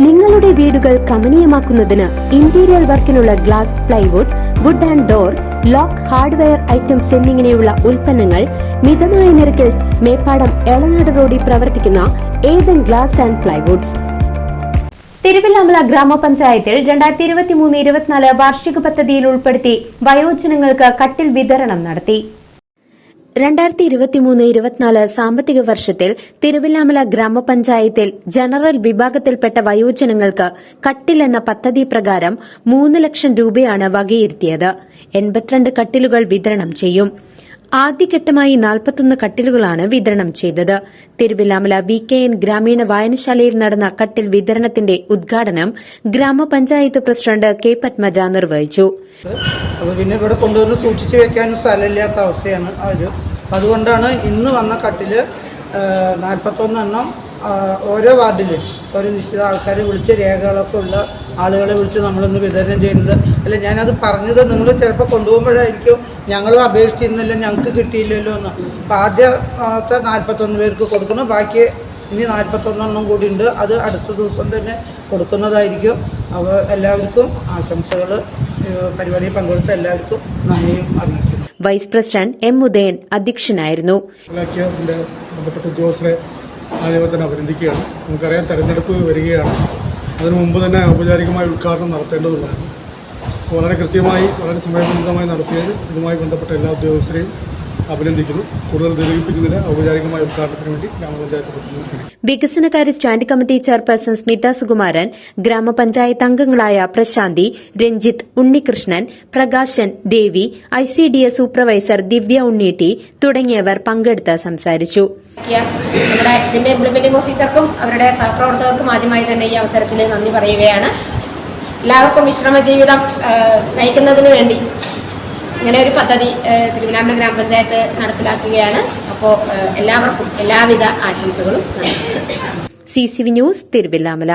നിങ്ങളുടെ വീടുകൾ കമനീയമാക്കുന്നതിന് interior വർക്കിനുള്ള glass plywood wood and door lock hardware items എന്നിങ്ങനെയുള്ള ഉൽപ്പന്നങ്ങൾ മിതമായ നിരക്കിൽ മേപ്പാടം എളനാട് റോഡിൽ പ്രവർത്തിക്കുന്ന Ethan glass and plywoods Thiruvilwamala ഗ്രാമപഞ്ചായത്തിൽ രണ്ടായിരത്തി ഇരുപത്തി മൂന്ന് ഇരുപത്തിനാല് വാർഷിക പദ്ധതിയിൽ ഉൾപ്പെടുത്തി വയോജനങ്ങൾക്ക് കട്ടിൽ വിതരണം നടത്തി. രണ്ടായിരത്തി ഇരുപത്തിമൂന്ന് ഇരുപത്തിനാല് സാമ്പത്തിക വർഷത്തിൽ തിരുവില്ലാമല ഗ്രാമപഞ്ചായത്തിൽ ജനറൽ വിഭാഗത്തിൽപ്പെട്ട വയോജനങ്ങൾക്ക് കട്ടിൽ എന്ന പദ്ധതി പ്രകാരം മൂന്ന് ലക്ഷം രൂപയാണ് വകയിരുത്തിയത്. എൺപത്തിരണ്ട് കട്ടിലുകൾ വിതരണം ചെയ്യും. ആദ്യഘട്ടമായി നാൽപ്പത്തൊന്ന് കട്ടിലുകളാണ് വിതരണം ചെയ്തത്. തിരുവില്ലാമല വി കെ എൻ ഗ്രാമീണ വായനശാലയിൽ നടന്ന കട്ടിൽ വിതരണത്തിന്റെ ഉദ്ഘാടനം ഗ്രാമപഞ്ചായത്ത് പ്രസിഡന്റ് കെ പത്മജ നിർവഹിച്ചു. പിന്നെ ഇവിടെ കൊണ്ടുവന്ന് സൂക്ഷിച്ചു വെക്കാനും സ്ഥലമില്ലാത്ത അവസ്ഥയാണ് അവർ അതുകൊണ്ടാണ് ഇന്ന് വന്ന കട്ടിൽ നാൽപ്പത്തൊന്ന് എണ്ണം ഓരോ വാർഡിലും ഒരു നിശ്ചിത ആൾക്കാർ വിളിച്ച് രേഖകളൊക്കെ ഉള്ള ആളുകളെ വിളിച്ച് നമ്മളൊന്ന് വിതരണം ചെയ്യുന്നത്. അല്ല ഞാനത് പറഞ്ഞത് നിങ്ങൾ ചിലപ്പോൾ കൊണ്ടുപോകുമ്പോഴായിരിക്കും ഞങ്ങളും അപേക്ഷിച്ചിരുന്നില്ല ഞങ്ങൾക്ക് കിട്ടിയില്ലല്ലോ എന്ന്. അപ്പോൾ ആദ്യത്തെ നാൽപ്പത്തൊന്ന് പേർക്ക് കൊടുക്കണം. ബാക്കി ഇനി നാൽപ്പത്തൊന്നെണ്ണം കൂടി ഉണ്ട്. അത് അടുത്ത ദിവസം തന്നെ കൊടുക്കുന്നതായിരിക്കും. അപ്പോൾ എല്ലാവർക്കും ആശംസകൾ. പരിപാടിയിൽ പങ്കെടുത്ത എല്ലാവർക്കും നന്ദിയും അറിയിക്കും വൈസ് പ്രസിഡന്റ് എം ഉദയൻ അധ്യക്ഷനായിരുന്നു. ബന്ധപ്പെട്ട ഉദ്യോഗസ്ഥരെ ആദ്യമേ തന്നെ അഭിനന്ദിക്കുകയാണ്. നമുക്കറിയാം തെരഞ്ഞെടുപ്പ് വരികയാണ്. അതിനു മുമ്പ് തന്നെ ഔപചാരികമായ ഉദ്ഘാടനം നടത്തേണ്ടതുണ്ടായിരുന്നു വളരെ കൃത്യമായി വളരെ സമയബന്ധിതമായി നടത്തിയത് ഇതുമായി ബന്ധപ്പെട്ട എല്ലാ ഉദ്യോഗസ്ഥരെയും അഭിനന്ദിക്കുന്നു. കൂടുതൽ ദീർഘിപ്പിക്കുന്നതിന് ഔപചാരികമായ ഉദ്ഘാടനത്തിന് വേണ്ടി ഗ്രാമപഞ്ചായത്ത് പ്രസിഡന്റ്. വികസനകാര്യ stand committee chairperson Smitha Sukumaran ഗ്രാമപഞ്ചായത്ത് അംഗങ്ങളായ Prasanthi Ranjith Unnikrishnan Prakashan Devi I C D S supervisor Divya Unneetti തുടങ്ങിയവർ പങ്കെടുത്ത് സംസാരിച്ചു. നമ്മുടെ ഇതിന്റെ ഇംപ്ലിമെന്റിംഗ് ഓഫീസർക്കും അവരുടെ സഹപ്രവർത്തകർക്കും ആദ്യമായി തന്നെ ഈ അവസരത്തിൽ നന്ദി പറയുകയാണ്. എല്ലാവർക്കും വിശ്രമ ജീവിതം നയിക്കുന്നതിന് വേണ്ടി ഇങ്ങനെ ഒരു പദ്ധതി തിരുവനന്തപുരം ഗ്രാമപഞ്ചായത്ത് നടപ്പിലാക്കുകയാണ്. അപ്പോൾ എല്ലാവർക്കും എല്ലാവിധ ആശംസകളും. C C V news Thiruvilwamala.